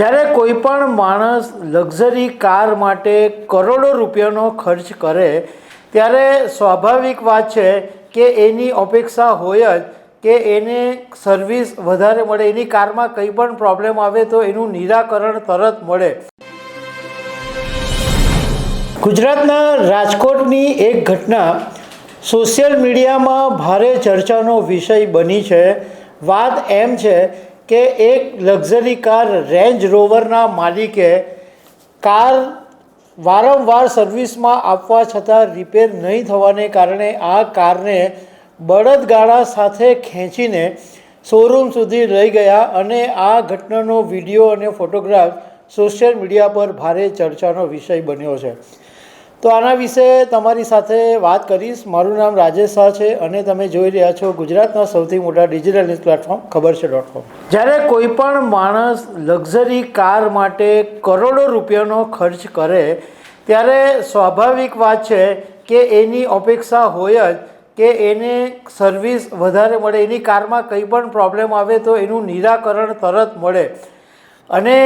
જ્યારે કોઈ પણ માણસ લક્ઝરી કાર માટે કરોડો રૂપિયાનો ખર્ચ કરે, ત્યારે સ્વાભાવિક વાત છે કે એની અપેક્ષા હોય જ કે એને સર્વિસ વધારે મળે. એની કારમાં કંઈ પણ પ્રોબ્લેમ આવે તો એનું નિરાકરણ તરત મળે. ગુજરાતના રાજકોટની એક ઘટના સોશિયલ મીડિયામાં ભારે ચર્ચાનો વિષય બની છે. વાત એમ છે કે એક લક્ઝરી કાર રેન્જ રોવરના માલિકે કાર વારંવાર સર્વિસમાં આપવા છતાં રિપેર નહીં થવાને કારણે આ કારને બળદગાડા સાથે ખેંચીને શોરૂમ સુધી લઈ ગયા અને આ ઘટનાનો વીડિયો અને ફોટોગ્રાફ સોશિયલ મીડિયા પર ભારે ચર્ચાનો વિષય બન્યો છે. તો આના વિશે તમારી સાથે વાત કરીશ. મારું નામ રાજેશ શાહ છે અને તમે જોઈ રહ્યા છો ગુજરાતના સૌથી મોટા ડિજિટલ ન્યૂઝ પ્લેટફોર્મ ખબર છે ડોટ કોમ જ્યારે કોઈ પણ માણસ લક્ઝરી કાર માટે કરોડો રૂપિયાનો ખર્ચ કરે, ત્યારે સ્વાભાવિક વાત છે કે એની અપેક્ષા હોય જ કે એને સર્વિસ વધારે મળે, એની કારમાં કંઈ પણ પ્રોબ્લેમ આવે તો એનું નિરાકરણ તરત મળે. અને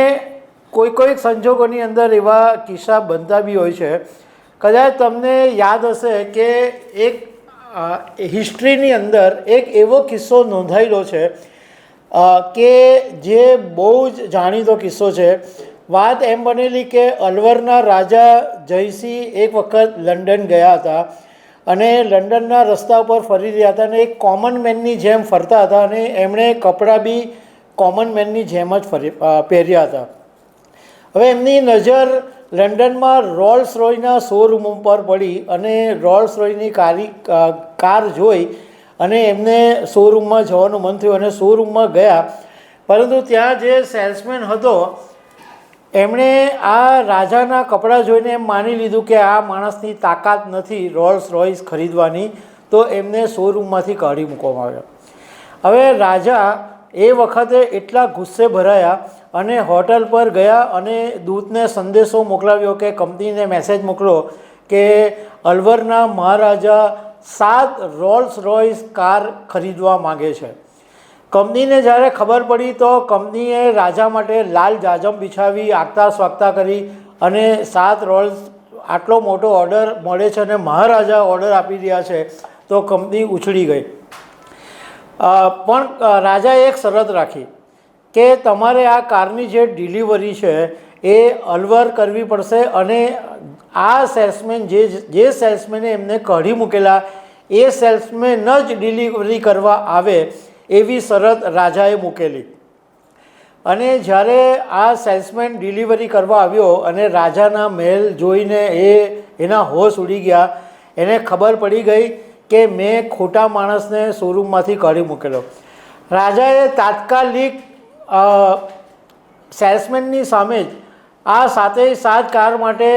કોઈ કોઈક સંજોગોની અંદર એવા કિસ્સા બનતા બી હોય છે કદાચ તમને યાદ હશે કે એક હિસ્ટ્રીની અંદર એક એવો કિસ્સો નોંધાયેલો છે કે જે બહુ જ જાણીતો કિસ્સો છે. વાત એમ બનેલી કે અલવરના રાજા જયસિંહ એક વખત લંડન ગયા હતા અને લંડનના રસ્તા ઉપર ફરી રહ્યા હતા અને એક કોમન મેનની જેમ ફરતા હતા અને એમણે કપડાં બી કોમન મેનની જેમ જ ફરી પહેર્યા હતા. હવે એમની નજર લંડનમાં રોલ્સ રોયના શોરૂમ ઉપર પડી અને રોલ્સ રોયની કારી કાર જોઈ અને એમને શોરૂમમાં જવાનું મન થયું અને શોરૂમમાં ગયા. પરંતુ ત્યાં જે સેલ્સમેન હતો, એમણે આ રાજાના કપડાં જોઈને એમ માની લીધું કે આ માણસની તાકાત નથી રોલ્સ રોયસ ખરીદવાની, તો એમને શોરૂમમાંથી કાઢી મૂકવામાં આવ્યો. હવે રાજા એ વખતે એટલા ગુસ્સે ભરાયા અને હોટલ પર ગયા અને દૂતને સંદેશો મોકલાવ્યો કે કંપનીને મેસેજ મોકલો કે અલવરના મહારાજા સાત રોલ્સ રોયસ કાર ખરીદવા માગે છે. કંપનીને જ્યારે ખબર પડી તો કંપનીએ રાજા માટે લાલ જાજમ બિછાવી આગતા સ્વાગતા કરી અને સાત રોલ્સ આટલો મોટો ઓર્ડર મળે છે અને મહારાજા ઓર્ડર આપી રહ્યા છે તો કંપની ઉછળી ગઈ. પણ રાજાએ એક શરત રાખી કે તમારે આ કારની જે ડિલિવરી છે એ અલવર કરવી પડશે અને આ સેલ્સમેન જે જે સેલ્સમેને એમને કાઢી મૂકેલા, એ સેલ્સમેન જ ડિલિવરી કરવા આવે એવી શરત રાજાએ મૂકેલી. અને જ્યારે આ સેલ્સમેન ડિલિવરી કરવા આવ્યો અને રાજાના મહેલ જોઈને એ, એના હોશ ઉડી ગયા, એને ખબર પડી ગઈ કે મેં ખોટા માણસને શોરૂમમાંથી કાઢી મૂકેલો. રાજાએ તાત્કાલિક સેલ્સમેનની સામે જ આ સાથે સાત કાર માટે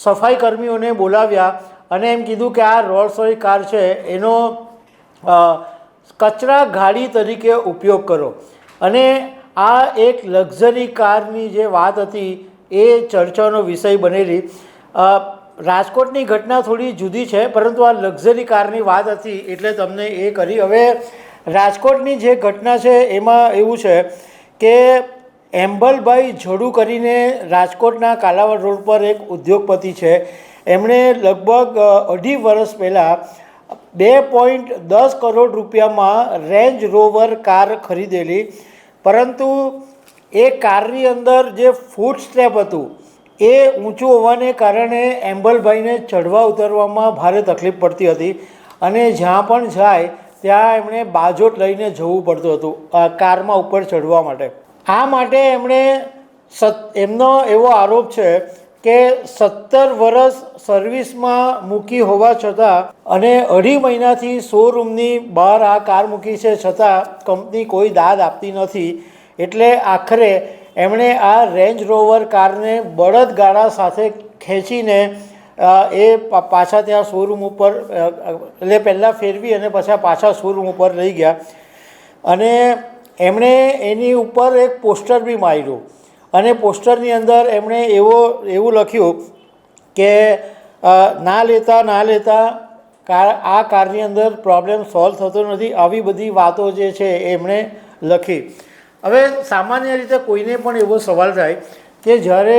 સફાઈ કર્મીઓને બોલાવ્યા અને એમ કીધું કે આ રોલ્સ રોય કાર છે, એનો કચરા ગાડી તરીકે ઉપયોગ કરો. અને આ એક લક્ઝરી કારની જે વાત હતી એ ચર્ચાનો વિષય બનેલી. રાજકોટની ઘટના થોડી જુદી છે, પરંતુ આ લક્ઝરી કારની વાત હતી એટલે તમને એ કરી. હવે રાજકોટની જે ઘટના છે, એમાં એવું છે કે એમ્બલભાઈ જોડુ કરીને રાજકોટના કાલાવડ રોડ પર એક ઉદ્યોગપતિ છે. એમણે લગભગ અઢી વર્ષ પહેલાં બે પોઈન્ટ દસ કરોડ રૂપિયામાં રેન્જ રોવર કાર ખરીદેલી. પરંતુ એ કારની અંદર જે ફૂટ સ્ટેપ હતું એ ઊંચું હોવાને કારણે એમ્બલભાઈને ચડવા ઉતરવામાં ભારે તકલીફ પડતી હતી અને જ્યાં પણ જાય, ત્યાં એમણે બાજોટ લઈને જવું પડતું હતું કારમાં ઉપર ચડવા માટે. આ માટે એમણે સત, એમનો એવો આરોપ છે કે સત્તર વર્ષ સર્વિસમાં મૂકી હોવા છતાં અને અઢી મહિનાથી શોરૂમની બહાર આ કાર મૂકી છે છતાં કંપની કોઈ દાદ આપતી નથી. એટલે આખરે એમણે આ રેન્જ રોવર કારને બળદગાડા સાથે ખેંચીને એ પાછા ત્યાં શોરૂમ ઉપર એટલે પહેલાં ફેરવી અને પાછા પાછા શોરૂમ ઉપર લઈ ગયા. અને એમણે એની ઉપર એક પોસ્ટર બી માર્યું. અને પોસ્ટરની અંદર એમણે એવો, એવું લખ્યું કે ના લેતા ના લેતા કાર, આ કારની અંદર પ્રોબ્લેમ સોલ્વ થતો નથી. આવી બધી વાતો જે છે એમણે લખી. હવે સામાન્ય રીતે કોઈને પણ એવો સવાલ થાય કે જ્યારે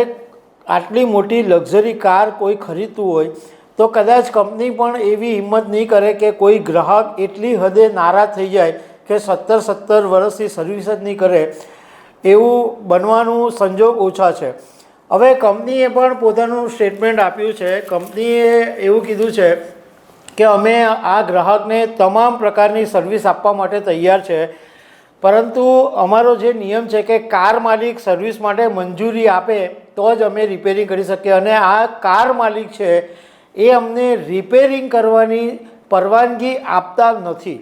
આટલી મોટી લક્ઝરી કાર કોઈ ખરીદતું હોય, તો કદાચ કંપની પણ એવી હિંમત નહીં કરે કે કોઈ ગ્રાહક એટલી હદે નારાજ થઈ જાય કે સત્તર સત્તર વર્ષથી સર્વિસ જ નહીં કરે. એવું બનવાનું સંજોગ ઓછા છે. હવે કંપનીએ પણ પોતાનું સ્ટેટમેન્ટ આપ્યું છે. કંપનીએ એવું કીધું છે કે અમે આ ગ્રાહકને તમામ પ્રકારની સર્વિસ આપવા માટે તૈયાર છે. પરંતુ અમારો જે નિયમ છે કે કાર માલિક સર્વિસ માટે મંજૂરી આપે, તો જ અમે રિપેરિંગ કરી શકીએ. અને આ કાર માલિક છે, એ અમને રિપેરિંગ કરવાની પરવાનગી આપતા નથી.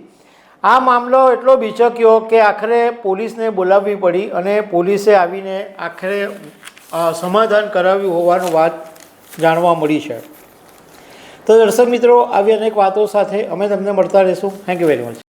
આ મામલો એટલો બીચક્યો કે આખરે પોલીસને બોલાવવી પડી અને પોલીસે આવીને આખરે સમાધાન કરાવ્યું હોવાનું વાત જાણવા મળી છે. તો દર્શક મિત્રો, આવી અનેક વાતો સાથે અમે તમને મળતા રહીશું. Thank you very much